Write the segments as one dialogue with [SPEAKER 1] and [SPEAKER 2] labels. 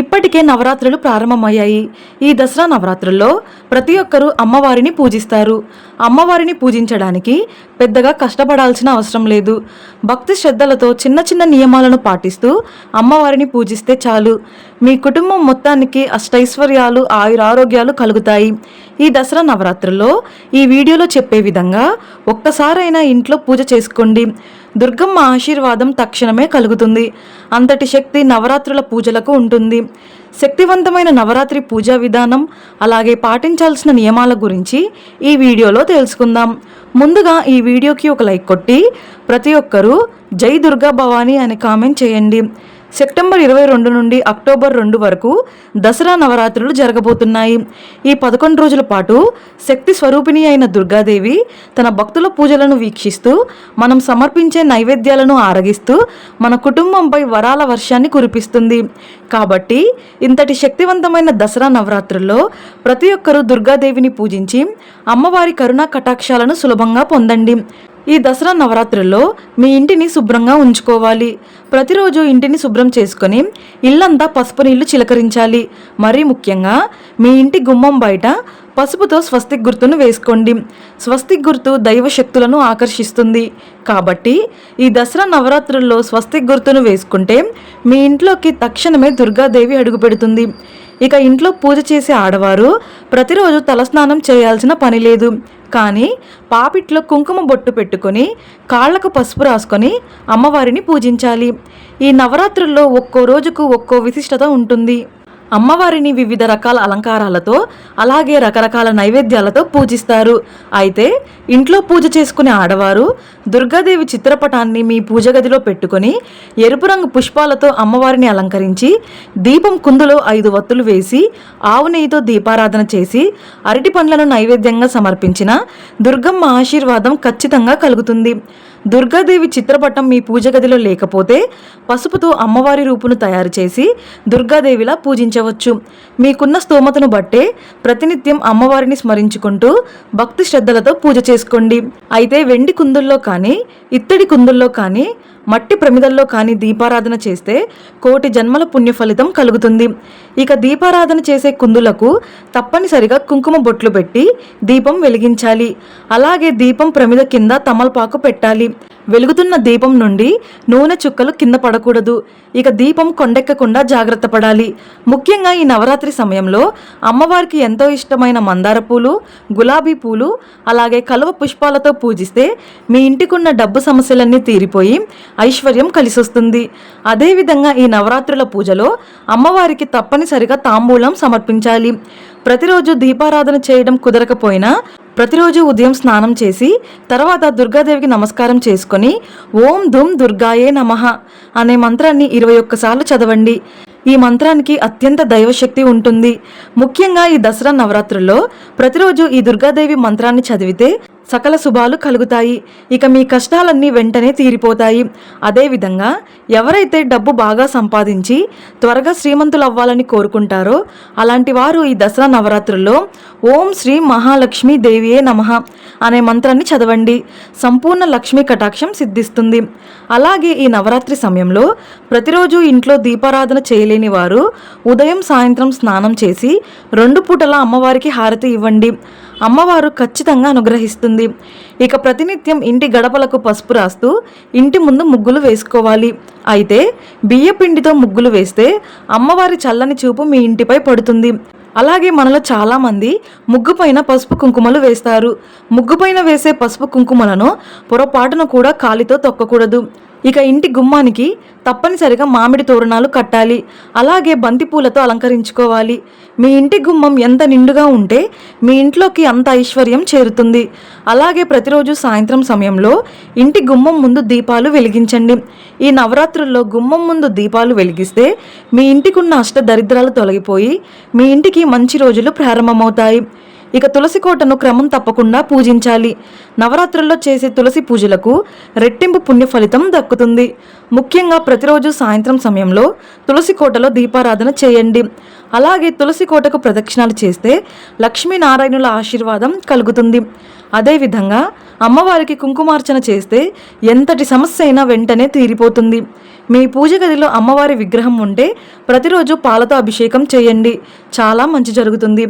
[SPEAKER 1] ఇప్పటికే నవరాత్రులు ప్రారంభమయ్యాయి. ఈ దసరా నవరాత్రుల్లో ప్రతి ఒక్కరూ అమ్మవారిని పూజిస్తారు. అమ్మవారిని పూజించడానికి పెద్దగా కష్టపడాల్సిన అవసరం లేదు. భక్తి శ్రద్ధలతో చిన్న చిన్న నియమాలను పాటిస్తూ అమ్మవారిని పూజిస్తే చాలు. మీ కుటుంబం మొత్తానికి అష్టైశ్వర్యాలు ఆయురారోగ్యాలు కలుగుతాయి. ఈ దసరా నవరాత్రుల్లో ఈ వీడియోలో చెప్పే విధంగా ఒక్కసారైనా ఇంట్లో పూజ చేసుకోండి. దుర్గమ్మ ఆశీర్వాదం తక్షణమే కలుగుతుంది. అంతటి శక్తి నవరాత్రుల పూజలకు ఉంటుంది. శక్తివంతమైన నవరాత్రి పూజా విధానం అలాగే పాటించాల్సిన నియమాల గురించి ఈ వీడియోలో తెలుసుకుందాం. ముందుగా ఈ వీడియోకి ఒక లైక్ కొట్టి ప్రతి ఒక్కరూ జై దుర్గా భవానీ అని కామెంట్ చేయండి. సెప్టెంబర్ ఇరవై రెండు నుండి అక్టోబర్ రెండు వరకు దసరా నవరాత్రులు జరగబోతున్నాయి. ఈ పదకొండు రోజుల పాటు శక్తి స్వరూపిణి అయిన దుర్గాదేవి తన భక్తుల పూజలను వీక్షిస్తూ మనం సమర్పించే నైవేద్యాలను ఆరగిస్తూ మన కుటుంబంపై వరాల వర్షాన్ని కురిపిస్తుంది. కాబట్టి ఇంతటి శక్తివంతమైన దసరా నవరాత్రుల్లో ప్రతి ఒక్కరూ దుర్గాదేవిని పూజించి అమ్మవారి కరుణా కటాక్షాలను సులభంగా పొందండి. ఈ దసరా నవరాత్రుల్లో మీ ఇంటిని శుభ్రంగా ఉంచుకోవాలి. ప్రతిరోజు ఇంటిని శుభ్రం చేసుకొని ఇల్లంతా పసుపు నీళ్ళు చిలకరించాలి. మరీ ముఖ్యంగా మీ ఇంటి గుమ్మం బయట పసుపుతో స్వస్తిక్ గుర్తును వేసుకోండి. స్వస్తిక్ గుర్తు దైవ శక్తులను ఆకర్షిస్తుంది. కాబట్టి ఈ దసరా నవరాత్రుల్లో స్వస్తిక్ గుర్తును వేసుకుంటే మీ ఇంట్లోకి తక్షణమే దుర్గాదేవి అడుగుపెడుతుంది ఇక ఇంట్లో పూజ చేసే ఆడవారు ప్రతిరోజు తలస్నానం చేయాల్సిన పని లేదు. కానీ పాపిట్లో కుంకుమ బొట్టు పెట్టుకొని కాళ్ళకు పసుపు రాసుకొని అమ్మవారిని పూజించాలి. ఈ నవరాత్రుల్లో ఒక్కో రోజుకు ఒక్కో విశిష్టత ఉంటుంది. అమ్మవారిని వివిధ రకాల అలంకారాలతో అలాగే రకరకాల నైవేద్యాలతో పూజిస్తారు. అయితే ఇంట్లో పూజ చేసుకునే ఆడవారు దుర్గాదేవి చిత్రపటాన్ని మీ పూజ గదిలో పెట్టుకొని ఎరుపు రంగు పుష్పాలతో అమ్మవారిని అలంకరించి దీపం కుందులో ఐదు వత్తులు వేసి ఆవు నెయ్యితో దీపారాధన చేసి అరటి పండ్లను నైవేద్యంగా సమర్పించిన దుర్గమ్మ ఆశీర్వాదం ఖచ్చితంగా కలుగుతుంది. దుర్గాదేవి చిత్రపటం మీ పూజ గదిలో లేకపోతే పసుపుతో అమ్మవారి రూపును తయారు చేసి దుర్గాదేవిలా పూజించవచ్చు. మీకున్న స్తోమతను బట్టే ప్రతినిత్యం అమ్మవారిని స్మరించుకుంటూ భక్తి శ్రద్ధలతో పూజ చేసుకోండి. అయితే వెండి కుందుల్లో కానీ ఇత్తడి కుందుల్లో కానీ మట్టి ప్రమిదల్లో కానీ దీపారాధన చేస్తే కోటి జన్మల పుణ్య ఫలితం కలుగుతుంది. ఇక దీపారాధన చేసే కుందులకు తప్పనిసరిగా కుంకుమ బొట్లు పెట్టి దీపం వెలిగించాలి. అలాగే దీపం ప్రమిద కింద తమలపాకు పెట్టాలి. వెలుగుతున్న దీపం నుండి నూనె చుక్కలు కింద పడకూడదు. ఇక దీపం కొండెక్కకుండా జాగ్రత్త పడాలి. ముఖ్యంగా ఈ నవరాత్రి సమయంలో అమ్మవారికి ఎంతో ఇష్టమైన మందార పూలు గులాబీ పూలు అలాగే కలువ పుష్పాలతో పూజిస్తే మీ ఇంటికున్న డబ్బు సమస్యలన్నీ తీరిపోయి ఐశ్వర్యం కలిసొస్తుంది. అదేవిధంగా ఈ నవరాత్రుల పూజలో అమ్మవారికి తప్పనిసరిగా తాంబూలం సమర్పించాలి. ప్రతిరోజు దీపారాధన చేయడం కుదరకపోయినా ప్రతిరోజు ఉదయం స్నానం చేసి తర్వాత దుర్గాదేవికి నమస్కారం చేసుకొని ఓం ధుమ్ దుర్గాయే నమః అనే మంత్రాన్ని ఇరవై ఒక్కసార్లు చదవండి. ఈ మంత్రానికి అత్యంత దైవశక్తి ఉంటుంది. ముఖ్యంగా ఈ దసరా నవరాత్రుల్లో ప్రతిరోజు ఈ దుర్గాదేవి మంత్రాన్ని చదివితే సకల శుభాలు కలుగుతాయి. ఇక మీ కష్టాలన్నీ వెంటనే తీరిపోతాయి. అదేవిధంగా ఎవరైతే డబ్బు బాగా సంపాదించి త్వరగా శ్రీమంతులు అవ్వాలని కోరుకుంటారో అలాంటి వారు ఈ దసరా నవరాత్రుల్లో ఓం శ్రీ మహాలక్ష్మి దేవియే నమః అనే మంత్రాన్ని చదవండి. సంపూర్ణ లక్ష్మీ కటాక్షం సిద్ధిస్తుంది. అలాగే ఈ నవరాత్రి సమయంలో ప్రతిరోజు ఇంట్లో దీపారాధన చేయలేని వారు ఉదయం సాయంత్రం స్నానం చేసి రెండు పూటల అమ్మవారికి హారతి ఇవ్వండి. అమ్మవారు ఖచ్చితంగా అనుగ్రహిస్తుంది. ఇక ప్రతినిత్యం ఇంటి గడపలకు పసుపు రాస్తూ ఇంటి ముందు ముగ్గులు వేసుకోవాలి. అయితే బియ్యపిండితో ముగ్గులు వేస్తే అమ్మవారి చల్లని చూపు మీ ఇంటిపై పడుతుంది. అలాగే మనలో చాలామంది ముగ్గుపైన పసుపు కుంకుమలు వేస్తారు. ముగ్గు పైన వేసే పసుపు కుంకుమలను పొరపాటున కూడా కాలితో తొక్కకూడదు. ఇక ఇంటి గుమ్మానికి తప్పనిసరిగా మామిడి తోరణాలు కట్టాలి. అలాగే బంతిపూలతో అలంకరించుకోవాలి. మీ ఇంటి గుమ్మం ఎంత నిండుగా ఉంటే మీ ఇంట్లోకి అంత ఐశ్వర్యం చేరుతుంది. అలాగే ప్రతిరోజు సాయంత్రం సమయంలో ఇంటి గుమ్మం ముందు దీపాలు వెలిగించండి. ఈ నవరాత్రుల్లో గుమ్మం ముందు దీపాలు వెలిగిస్తే మీ ఇంటికున్న అష్ట దరిద్రాలు తొలగిపోయి మీ ఇంటికి మంచి రోజులు ప్రారంభమవుతాయి. ఇక తులసి కోటను క్రమం తప్పకుండా పూజించాలి. నవరాత్రుల్లో చేసే తులసి పూజలకు రెట్టింపు పుణ్య ఫలితం దక్కుతుంది. ముఖ్యంగా ప్రతిరోజు సాయంత్రం సమయంలో తులసి కోటలో దీపారాధన చేయండి. అలాగే తులసి కోటకు ప్రదక్షిణాలు చేస్తే లక్ష్మీనారాయణుల ఆశీర్వాదం కలుగుతుంది. అదేవిధంగా అమ్మవారికి కుంకుమార్చన చేస్తే ఎంతటి సమస్య అయినా వెంటనే తీరిపోతుంది. మీ పూజ గదిలో అమ్మవారి విగ్రహం ఉంటే ప్రతిరోజు పాలతో అభిషేకం చేయండి. చాలా మంచి జరుగుతుంది.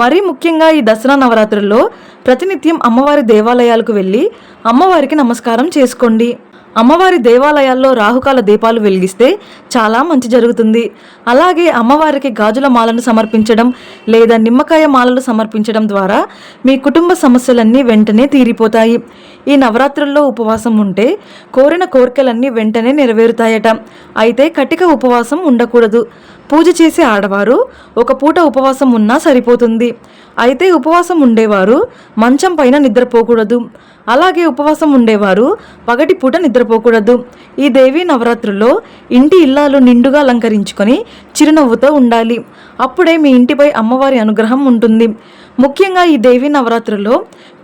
[SPEAKER 1] మరీ ముఖ్యంగా ఈ దసరా నవరాత్రుల్లో ప్రతినిత్యం అమ్మవారి దేవాలయాలకు వెళ్ళి అమ్మవారికి నమస్కారం చేసుకోండి. అమ్మవారి దేవాలయాల్లో రాహుకాల దీపాలు వెలిగిస్తే చాలా మంచి జరుగుతుంది. అలాగే అమ్మవారికి గాజుల మాలను సమర్పించడం లేదా నిమ్మకాయ మాలలు సమర్పించడం ద్వారా మీ కుటుంబ సమస్యలన్నీ వెంటనే తీరిపోతాయి. ఈ నవరాత్రుల్లో ఉపవాసం ఉంటే కోరిన కోరికలన్నీ వెంటనే నెరవేరుతాయట. అయితే కటిక ఉపవాసం ఉండకూడదు. పూజ చేసే ఆడవారు ఒక పూట ఉపవాసం ఉన్నా సరిపోతుంది. అయితే ఉపవాసం ఉండేవారు మంచం పైన నిద్రపోకూడదు. అలాగే ఉపవాసం ఉండేవారు. పగటి పూట నిద్రపోకూడదు. ఈ దేవీ నవరాత్రుల్లో ఇంటి ఇల్లాలు నిండుగా అలంకరించుకొని చిరునవ్వుతో ఉండాలి. అప్పుడే మీ ఇంటిపై అమ్మవారి అనుగ్రహం ఉంటుంది. ముఖ్యంగా ఈ దేవీ నవరాత్రుల్లో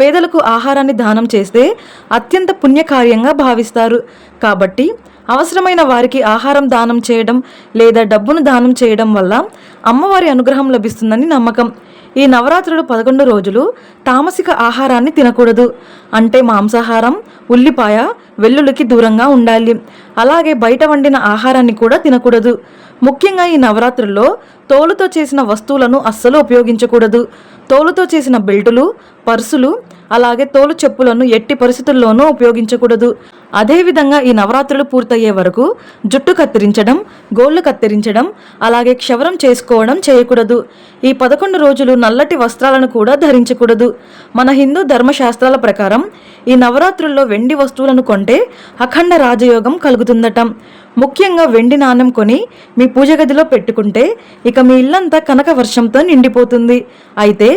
[SPEAKER 1] పేదలకు ఆహారాన్ని దానం చేస్తే అత్యంత పుణ్యకార్యంగా భావిస్తారు. కాబట్టి అవసరమైన వారికి ఆహారం దానం చేయడం లేదా డబ్బును దానం చేయడం వల్ల అమ్మవారి అనుగ్రహం లభిస్తుందని నమ్మకం. ఈ నవరాత్రులు పదకొండు రోజులు తామసిక ఆహారాన్ని తినకూడదు. అంటే మాంసాహారం ఉల్లిపాయ వెల్లుల్లికి దూరంగా ఉండాలి. అలాగే బయట వండిన ఆహారాన్ని కూడా తినకూడదు. ముఖ్యంగా ఈ నవరాత్రుల్లో తోలుతో చేసిన వస్తువులను అస్సలు ఉపయోగించకూడదు. తోలుతో చేసిన బెల్టులు పర్సులు అలాగే తోలు చెప్పులను ఎట్టి పరిస్థితుల్లోనూ ఉపయోగించకూడదు. అదేవిధంగా ఈ నవరాత్రులు పూర్తయ్యే వరకు జుట్టు కత్తిరించడం గోళ్ళు కత్తిరించడం అలాగే క్షవరం చేసుకోవడం చేయకూడదు. ఈ పదకొండు రోజులు నల్లటి వస్త్రాలను కూడా ధరించకూడదు. మన హిందూ ధర్మశాస్త్రాల ప్రకారం ఈ నవరాత్రుల్లో వెండి వస్తువులను కొంటే అఖండ రాజయోగం కలుగుతుందట. ముఖ్యంగా వెండి నాణెం కొని మీ పూజ గదిలో పెట్టుకుంటే ఇక మీ ఇల్లంతా కనక వర్షంతో నిండిపోతుంది. అయితే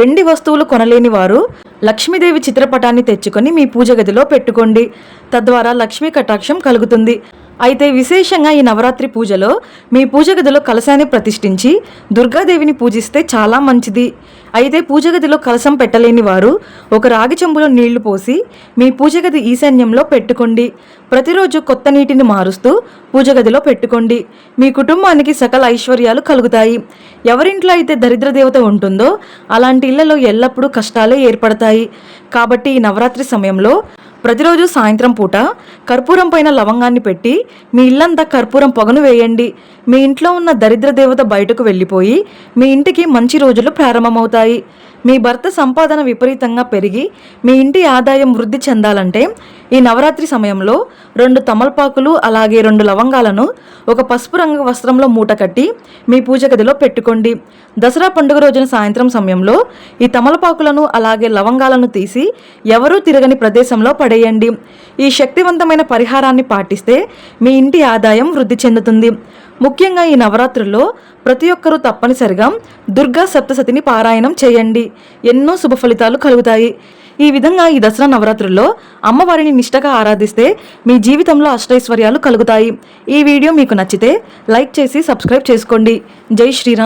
[SPEAKER 1] వెండి వస్తువులు కొనలేని వారు లక్ష్మీదేవి చిత్రపటాన్ని తెచ్చుకొని మీ పూజ గదిలో పెట్టుకోండి. తద్వారా లక్ష్మీ కటాక్షం కలుగుతుంది. అయితే విశేషంగా ఈ నవరాత్రి పూజలో మీ పూజ గదిలో కలశాన్ని ప్రతిష్ఠించి దుర్గాదేవిని పూజిస్తే చాలా మంచిది. అయితే పూజ గదిలో కలశం పెట్టలేని వారు ఒక రాగి చెంబులో నీళ్ళు పోసి మీ పూజ గది ఈశాన్యంలో పెట్టుకోండి. ప్రతిరోజు కొత్త నీటిని మారుస్తూ పూజ గదిలో పెట్టుకోండి. మీ కుటుంబానికి సకల ఐశ్వర్యాలు కలుగుతాయి. ఎవరింట్లో అయితే దరిద్ర దేవత ఉంటుందో అలాంటి ఇళ్ళలో ఎల్లప్పుడూ కష్టాలే ఏర్పడతాయి. కాబట్టి ఈ నవరాత్రి సమయంలో ప్రతిరోజు సాయంత్రం పూట కర్పూరం పైన లవంగాన్ని పెట్టి మీ ఇల్లంతా కర్పూరం పొగను వేయండి. మీ ఇంట్లో ఉన్న దరిద్ర దేవత బయటకు వెళ్ళిపోయి మీ ఇంటికి మంచి రోజులు ప్రారంభమవుతాయి. మీ భర్త సంపాదన విపరీతంగా పెరిగి మీ ఇంటి ఆదాయం వృద్ధి చెందాలంటే ఈ నవరాత్రి సమయంలో రెండు తమలపాకులు అలాగే రెండు లవంగాలను ఒక పసుపు రంగు వస్త్రంలో మూట కట్టి మీ పూజ గదిలో పెట్టుకోండి. దసరా పండుగ రోజున సాయంత్రం సమయంలో ఈ తమలపాకులను అలాగే లవంగాలను తీసి ఎవరూ తిరగని ప్రదేశంలో పడేయండి. ఈ శక్తివంతమైన పరిహారాన్ని పాటిస్తే మీ ఇంటి ఆదాయం వృద్ధి చెందుతుంది. ముఖ్యంగా ఈ నవరాత్రుల్లో ప్రతి ఒక్కరూ తప్పనిసరిగా దుర్గా సప్తసతిని పారాయణం చేయండి. ఎన్నో శుభ ఫలితాలు కలుగుతాయి. ఈ విధంగా ఈ దసరా నవరాత్రుల్లో అమ్మవారిని నిష్టగా ఆరాధిస్తే మీ జీవితంలో అష్టైశ్వర్యాలు కలుగుతాయి. ఈ వీడియో మీకు నచ్చితే లైక్ చేసి సబ్స్క్రైబ్ చేసుకోండి. జై శ్రీరామ్.